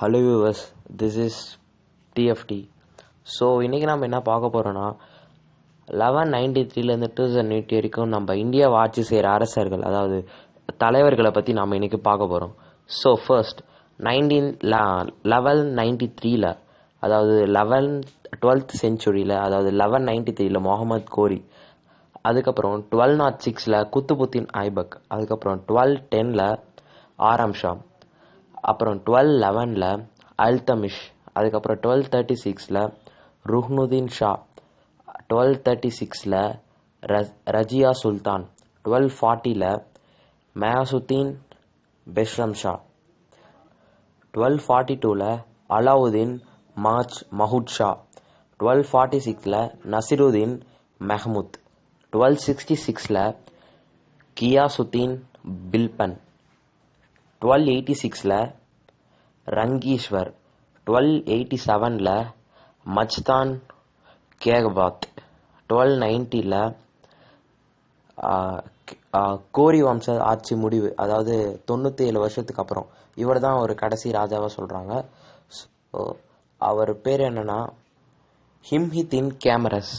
Hello yours this is TFT so இன்றைக்கி நம்ம என்ன பார்க்க போகிறோன்னா லெவன் நைன்டி த்ரீலேருந்து டூ தௌசண்ட் எயிட்டி வரைக்கும் நம்ம இந்தியாவை ஆட்சி செய்கிற அரசர்கள் அதாவது தலைவர்களை பற்றி நம்ம இன்றைக்கி பார்க்க போகிறோம் so first nineteen eleven ninety த்ரீல அதாவது லெவன் டுவெல்த் செஞ்சுரியில் அதாவது லெவன் நைன்டி த்ரீல முகமது கோரி அதுக்கப்புறம் டுவெல் நாட் சிக்ஸில் குத்துபுத்தீன் ஐபக் அதுக்கப்புறம் டுவெல் டெனில் ஆரம் ஷாம் அப்புறம் டுவெல் லெவனில் அல்தமிஷ் அதுக்கப்புறம் டுவெல் தேர்ட்டி சிக்ஸில் ருஹ்னுதீன் ஷா டுவெல் தேர்ட்டி சிக்ஸில் ரஜியா சுல்தான் டுவெல் ஃபார்ட்டியில் மயாசுத்தீன் பெஷ்ரம் ஷா. டுவெல் ஃபார்ட்டி டூவில் Alauddin March மஹூத் Shah. Twelve forty சிக்ஸில் நசிருதீன் மெஹமூத். டுவெல் சிக்ஸ்டி சிக்ஸில் கியாசுத்தீன் பில்பன். டுவெல் எயிட்டி சிக்ஸில் ரங்கீஸ்வர் டுவெல் எயிட்டி செவனில் மச்தான் கேகபாத் டுவெல் நைன்ட்டியில் கோரி வம்ச ஆட்சி முடிவு அதாவது தொண்ணூற்றி ஏழு வருஷத்துக்கு அப்புறம். இவர் தான் ஒரு கடைசி ராஜாவாக சொல்கிறாங்க ஸோ அவர் பேர் என்னன்னா ஹிம்ஹித்தின் கேமரஸ்.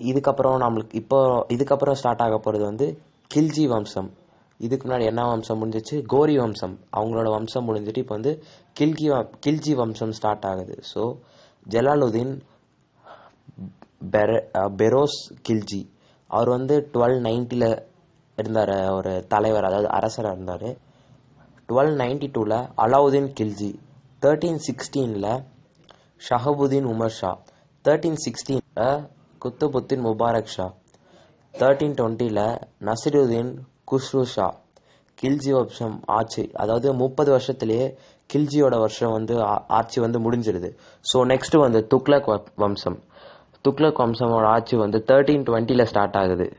இதுக்கப்புறம் நம்மளுக்கு இப்போ இதுக்கப்புறம் ஸ்டார்ட் ஆக போகிறது வந்து கில்ஜி வம்சம். இதுக்கு முன்னாடி என்ன வம்சம் முடிஞ்சிச்சு? கோரி வம்சம். அவங்களோட வம்சம் முடிஞ்சிட்டு இப்போ வந்து கில்கி வ- கில்ஜி வம்சம் ஸ்டார்ட் ஆகுது. ஸோ ஜலாலுதீன் பெர- பெரோஸ் கில்ஜி. அவர் வந்து டுவெல் நைன்ட்டியில் இருந்தார் ஒரு தலைவர் அதாவது அரசராக இருந்தார். டுவெல் நைன்டி டூவில் அலாவுதீன் கில்ஜி. தேர்ட்டீன் சிக்ஸ்டீனில் ஷஹபுதீன் உமர் ஷா. தேர்ட்டீன் சிக்ஸ்டீனில் குத்துபுத்தீன் முபாரக் ஷா. தேர்ட்டீன் டுவெண்ட்டியில் நசிருதீன் குஸ்ரு ஷா கில்ஜி வம்சம் ஆட்சி. அதாவது முப்பது வருஷத்துலேயே கில்ஜியோட வருஷம் வந்து ஆ- ஆட்சி வந்து முடிஞ்சிருது. ஸோ நெக்ஸ்ட் வந்து துக்ளக் வம்சம். துக்ளக் வம்சமோட ஆட்சி வந்து தேர்ட்டீன் டுவெண்ட்டியில் ஸ்டார்ட் ஆகுது.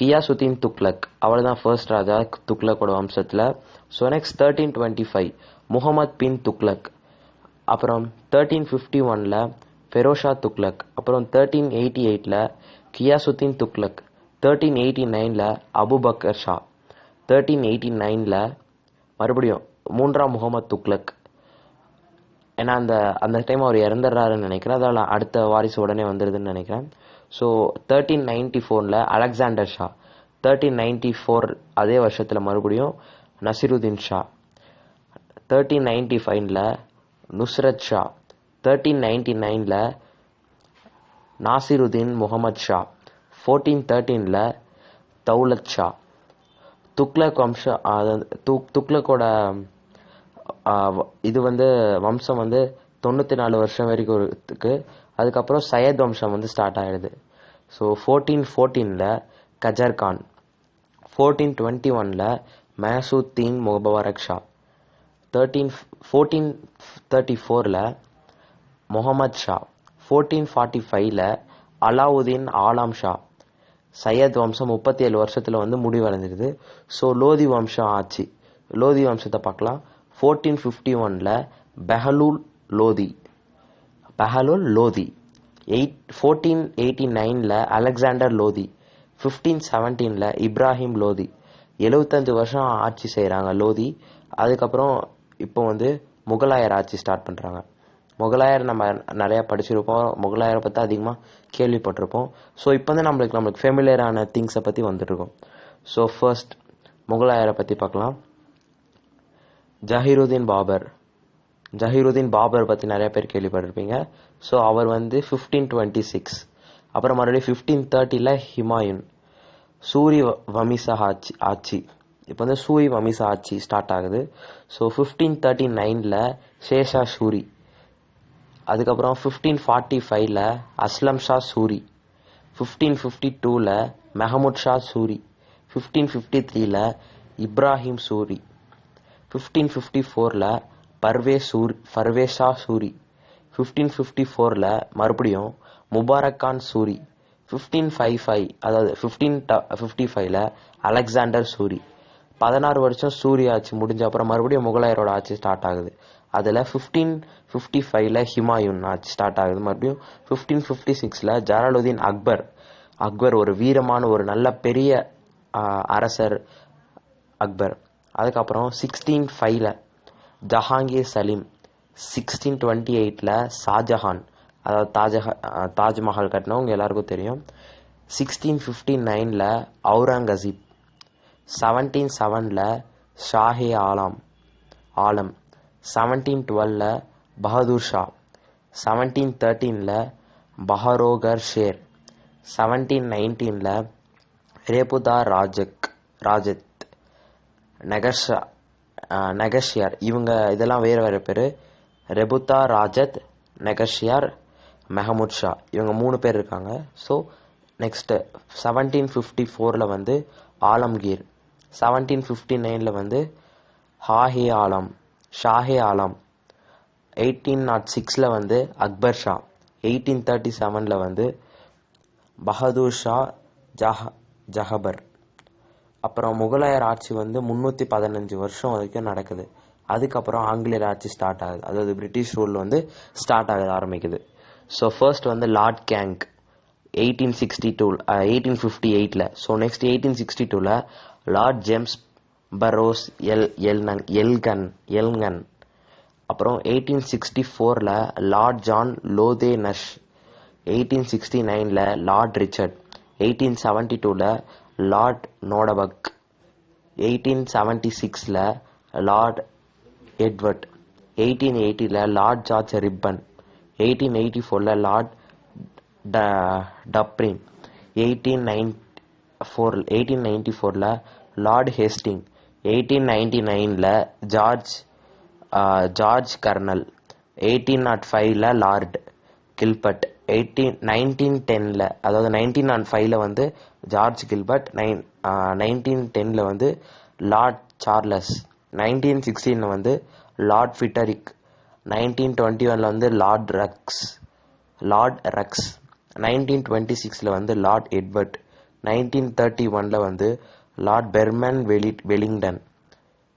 கியாசுத்தீன் துக்லக் அவள் தான் ஃபர்ஸ்ட் ராஜா துக்லக்கோட வம்சத்தில். So next thirteen twenty five Muhammad bin Tughlaq அப்புறம் தேர்ட்டீன் ஃபிஃப்டி ஒனில் ஃபெரோஷா துக்லக் அப்புறம் தேர்ட்டீன் எயிட்டி எயிட்டில் கியாசுத்தீன் துக்லக் தேர்ட்டீன் எயிட்டி நைனில் அபுபக்கர் ஷா. தேர்ட்டீன் எயிட்டி நைனில் மறுபடியும் மூன்றாம் முகமது துக்ளக். ஏன்னா அந்த அந்த டைம் அவர் இறந்துடுறாருன்னு நினைக்கிறேன். அதனால் அடுத்த வாரிசு உடனே வந்துடுதுன்னு நினைக்கிறேன். ஸோ தேர்ட்டீன் நைன்டி ஃபோரில் Alexander Shah. Thirteen ninety four அதே வருஷத்தில் மறுபடியும் நசிருதீன் ஷா. தேர்ட்டீன் நைன்டி ஃபைனில் நுஸ்ரத் ஷா. தேர்ட்டீன் நைன்டி நைனில் நாசிருதீன் முகமது ஷா. ஃபோர்டீன் தேர்ட்டீனில் தௌலத் ஷா துக்ளக் வம்ச அதாவது துக்ளக்கோட இது வந்து வம்சம் வந்து தொண்ணூற்றி நாலு வருஷம் வரைக்கும் இருக்கு அதுக்கப்புறம் சையத் வம்சம் வந்து ஸ்டார்ட் ஆகிடுது ஸோ ஃபோர்டீன் ஃபோர்டீனில் கஜர் கான் ஃபோர்டீன் டுவெண்ட்டி ஒனில் Muizuddin Mubarak Shah thirteen fourteen thirty ஃபோரில் முகமது ஷா ஃபோர்டீன் ஃபார்ட்டி ஃபைவ்ல அலாவுதீன் ஆலாம் ஷா. சையத் வம்சம் முப்பத்தி ஏழு வருஷத்தில் வந்து முடிவடைஞ்சிருது. ஸோ லோதி வம்சம் ஆச்சு. லோதி வம்சத்தை பார்க்கலாம். ஃபோர்டீன் ஃபிஃப்டி ஒனில் Bahlul Lodi. Bahlul Lodi. Eight fourteen eighty நைனில் அலெக்சாண்டர் லோதி. ஃபிஃப்டீன் செவன்டீனில் இப்ராஹிம் லோதி. எழுபத்தஞ்சு வருஷம் ஆட்சி செய்கிறாங்க லோதி. அதுக்கப்புறம் இப்போ வந்து முகலாயர் ஆட்சி ஸ்டார்ட் பண்ணுறாங்க முகலாயர் நம்ம நிறையா படிச்சிருப்போம். முகலாயரை பற்றி அதிகமாக கேள்விப்பட்டிருப்போம். ஸோ இப்போ வந்து நம்மளுக்கு நம்மளுக்கு ஃபெமிலியரான திங்ஸை பற்றி வந்துட்டுருக்கோம். ஸோ ஃபர்ஸ்ட் முகலாயரை பற்றி பார்க்கலாம். ஜஹீருதீன் பாபர். ஜஹீருதீன் பாபர் பற்றி நிறைய பேர் கேள்விப்பட்டிருப்பீங்க. ஸோ அவர் வந்து ஃபிஃப்டீன் டுவெண்ட்டி சிக்ஸ் அப்புறம் மறுபடியும் ஃபிஃப்டீன் தேர்ட்டியில் ஹிமாயுன். சூரி வ- வமிசா ஆட்சி ஆட்சி. இப்போ வந்து சூரி வமிசா ஆட்சி ஸ்டார்ட் ஆகுது. ஸோ ஃபிஃப்டீன் தேர்ட்டி நைனில் ஷேஷா சூரி. அதுக்கப்புறம் ஃபிஃப்டீன் ஃபார்ட்டி ஃபைவ்ல அஸ்லம் ஷா சூரி ஃபிஃப்டீன் ஃபிஃப்டி டூவில் மெஹமூத் ஷா சூரி ஃபிஃப்டீன் ஃபிஃப்டி த்ரீல இப்ராஹிம் சூரி ஃபிஃப்டீன் ஃபிஃப்டி ஃபோரில் பர்வே சூர் பர்வேஸ் ஷா சூரி ஃபிஃப்டீன் ஃபிஃப்டி ஃபோரில் மறுபடியும் Mubarak Khan Suri fifteen five five அதாவது ஃபிஃப்டீன் ஃபிஃப்டி ஃபைவ்ல அலெக்சாண்டர் சூரி. பதினாறு வருஷம் சூரிய ஆட்சி முடிஞ்ச அப்புறம் மறுபடியும் முகலாயரோட ஆட்சி ஸ்டார்ட் ஆகுது. அதில் ஃபிஃப்டீன் ஃபிஃப்டி ஃபைவ்ல ஹிமாயுன் ஆட்சி ஸ்டார்ட் ஆகுது. மறுபடியும் ஃபிஃப்டீன் ஃபிஃப்டி சிக்ஸில் ஜலாலுதீன் அக்பர் அக்பர் ஒரு வீரமான ஒரு நல்ல பெரிய அரசர் அக்பர். அதுக்கப்புறம் சிக்ஸ்டீன் ஃபைவ்ல ஜஹாங்கீர் சலீம் சிக்ஸ்டீன் டுவெண்ட்டி எயிட்டில் ஷாஜஹான் அதாவது தாஜஹா தாஜ்மஹால் கட்டினவங்க எல்லாருக்கும் தெரியும். சிக்ஸ்டீன் ஃபிஃப்டி நைனில் அவுரங்கசீப் செவன்டீன் செவனில் ஷாஹே ஆலம் ஆலம். செவன்டீன் டுவெலில் பஹதூர் ஷா செவன்டீன் தேர்ட்டீனில் பஹரோகர் ஷேர் செவன்டீன் நைன்டீனில் ரேபுதா ராஜக் ராஜத் நெகர்ஷா நெகஷியார் இவங்க இதெல்லாம் வேறு வேறு பேர். ரெபுத்தா ராஜத் நெகஷியார் மெஹமூத் ஷா. இவங்க மூணு பேர் இருக்காங்க. ஸோ நெக்ஸ்ட்டு செவன்டீன் ஃபிஃப்டி ஃபோரில் வந்து ஆலம்கீர் செவன்டீன் ஃபிஃப்டி நைனில் வந்து ஹாஹே ஆலம் ஷாஹே ஆலம். எயிட்டீன் நாட் சிக்ஸில் வந்து அக்பர் ஷா. எயிட்டீன் தேர்ட்டி செவனில் வந்து பஹதூர் ஷா ஜஹ ஜஹபர். அப்புறம் முகலாயர் ஆட்சி வந்து முந்நூற்றி பதினஞ்சு வருஷம் வரைக்கும் நடக்குது. அதுக்கப்புறம் ஆங்கிலேயர் ஆட்சி ஸ்டார்ட் ஆகுது. அதாவது பிரிட்டிஷ் ரூல் வந்து ஸ்டார்ட் ஆக ஆரம்பிக்குது. ஸோ ஃபர்ஸ்ட் வந்து Lord Canning eighteen sixty two eighteen fifty எயிட்டில் ஸோ நெக்ஸ்ட் எயிட்டீன் சிக்ஸ்டி டூவில் லார்ட் ஜேம்ஸ் பரோஸ் எல் எல்னங் எல்கன் எல்கன் அப்புறம் எயிட்டீன் சிக்ஸ்டி ஃபோரில் Lord John Lawrence eighteen sixty நைனில் லார்ட் ரிச்சர்ட் எயிட்டீன் செவன்டி டூவில் லார்ட் நோடபக் எயிட்டீன் செவன்டி சிக்ஸில் Lord Edward eighteen எயிட்டியில் Lord George Ripon eighteen eighty ஃபோரில் Lord ட Dufferin eighteen nine four eighteen ninety ஃபோரில் Lord Hastings eighteen ninety நைனில் George George Curzon eighteen nought ஃபைவ்ல Lord Gilbert eighteen nineteen டென்னில் அதாவது nineteen nought ஃபைவ்ல வந்து ஜார்ஜ் கில்பர்ட் நைன் நைன்டீன் டென்னில் வந்து லார்ட் சார்லஸ் நைன்டீன் சிக்ஸ்டீனில் வந்து லார்ட் ஃபிட்டரிக் நைன்டீன் டுவெண்ட்டி ஒனில் வந்து Lord Rex Lord Rex nineteen twenty சிக்ஸில் வந்து லார்ட் எட்வர்ட் நைன்டீன் தேர்ட்டி ஒனில் வந்து Lord Freeman Willingdon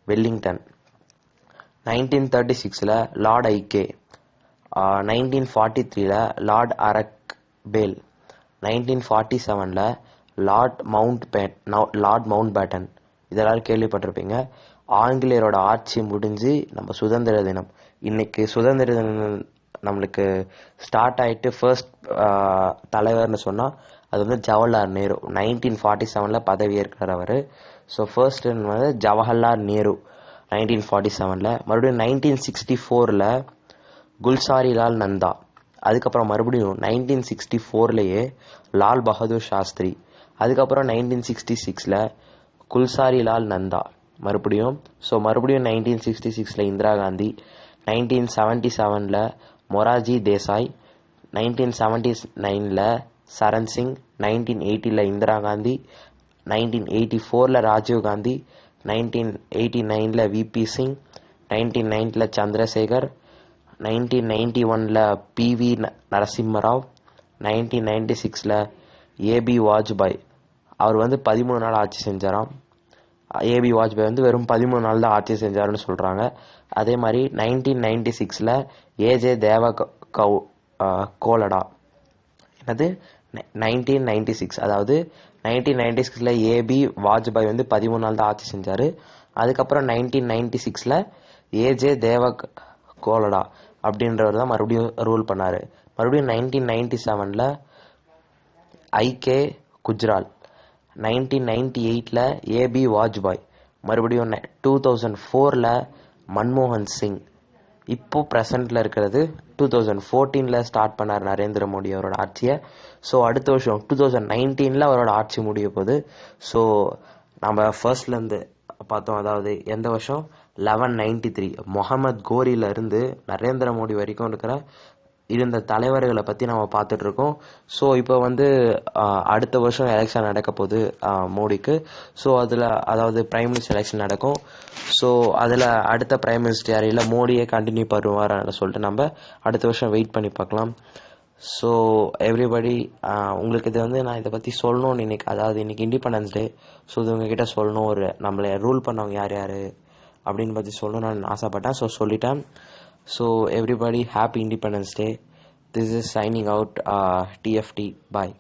Willingdon nineteen thirty சிக்ஸில் லார்ட் ஐகே நைன்டீன் ஃபார்ட்டி த்ரீல Lord Archibald nineteen forty செவனில் Lord Mountbatten Lord Mountbatten இதெல்லாம் கேள்விப்பட்டிருப்பீங்க. ஆங்கிலேயரோட ஆட்சி முடிஞ்சு நம்ம சுதந்திர தினம். இன்னைக்கு சுதந்திர தினம் நம்மளுக்கு ஸ்டார்ட் ஆகிட்டு ஃபர்ஸ்ட் தலைவர்னு சொன்னால் அது வந்து ஜவஹர்லால் நேரு. நைன்டீன் ஃபார்ட்டி செவனில் பதவி ஏற்கிறார் அவர் ஸோ ஃபர்ஸ்ட் வந்து ஜவஹர்லால் நேரு. நைன்டீன் ஃபார்ட்டி செவனில் மறுபடியும் நைன்டீன் சிக்ஸ்டி ஃபோரில் குல்சாரிலால் நந்தா. அதுக்கப்புறம் மறுபடியும் நைன்டீன் சிக்ஸ்டி ஃபோர்லேயே லால் பகதூர் சாஸ்திரி. அதுக்கப்புறம் நைன்டீன் சிக்ஸ்டி சிக்ஸில் குல்சாரிலால் நந்தா. மறுபடியும் ஸோ மறுபடியும் நைன்டீன் சிக்ஸ்டி சிக்ஸில் இந்திரா காந்தி. நைன்டீன் செவன்ட்டி செவனில் மொராஜி தேசாய். நைன்டீன் செவன்ட்டி நைனில் சரண் சிங் நைன்டீன் எயிட்டியில் இந்திரா காந்தி நைன்டீன் எயிட்டி ஃபோரில் ராஜீவ் காந்தி நைன்டீன் எயிட்டி நைனில் விபி சிங் நைன்டீன் நைன்ட்டில் சந்திரசேகர் நைன்டீன் நைன்டி ஒனில் பிவி நரசிம்மராவ் நைன்டீன் நைன்டி சிக்ஸில் ஏபி வாஜ்பாய். அவர் வந்து பதிமூணு நாள் ஆட்சி செஞ்சாராம். ஏபி வாஜ்பாய் வந்து வெறும் பதிமூணு நாள் தான் ஆட்சி செஞ்சாருன்னு சொல்கிறாங்க அதே மாதிரி நைன்டீன் நைன்டி சிக்ஸில் ஏஜே தேவ கௌ கோலடா. என்னது? நைன்டீன் நைன்டி சிக்ஸ் அதாவது நைன்டீன் நைன்டி சிக்ஸில் ஏபி வாஜ்பாய் வந்து பதிமூணு நாள் தான் ஆட்சி செஞ்சார். அதுக்கப்புறம் நைன்டீன் நைன்டி சிக்ஸில் ஏஜே தேவ கோலடா அப்படின்றவர் தான் மறுபடியும் ரூல் பண்ணார். மறுபடியும் நைன்டீன் நைன்டி செவனில் ஐகே குஜ்ரால் நைன்டீன் நைன்டி எயிட்டில் ஏபி வாஜ்பாய் மறுபடியும் டூ தௌசண்ட் ஃபோரில் மன்மோகன் சிங். இப்போது ப்ரெசண்ட்டில் இருக்கிறது டூ தௌசண்ட் ஃபோர்டீனில் ஸ்டார்ட் பண்ணார் நரேந்திர மோடி அவரோட ஆட்சியை. ஸோ அடுத்த வருஷம் டூ தௌசண்ட் நைன்டீனில் அவரோட ஆட்சி முடிய போகுது. ஸோ நம்ம ஃபர்ஸ்ட்லேருந்து பார்த்தோம். அதாவது எந்த வருஷம்? லெவன் நைன்டி த்ரீ முகமது கோரியிலேருந்து நரேந்திர மோடி வரைக்கும் இருக்கிற இருந்த தலைவர்களை பற்றி நம்ம பார்த்துட்ருக்கோம் ஸோ இப்போ வந்து அடுத்த வருஷம் எலெக்ஷன் நடக்க போகுது மோடிக்கு. ஸோ அதில் அதாவது பிரைம் மினிஸ்டர் எலெக்ஷன் நடக்கும். ஸோ அதில் அடுத்த பிரைம் மினிஸ்டர் யார்? இல்லை மோடியே கண்டினியூ பண்ணுவார் சொல்லிட்டு நம்ம அடுத்த வருஷம் வெயிட் பண்ணி பார்க்கலாம். ஸோ எவ்ரிபடி உங்களுக்கு இது வந்து நான் இதை பற்றி சொல்லணும்னு இன்னைக்கு அதாவது இன்னைக்கு இண்டிபெண்டன்ஸ் டே ஸோ இது உங்ககிட்ட சொல்லணும் ஒரு நம்மளை ரூல் பண்ணவங்க யார் யார் அப்படின்னு பற்றி சொல்லணும்னு நான் ஆசைப்பட்டேன். ஸோ சொல்லிட்டேன். So everybody happy independence day this is signing out DFT bye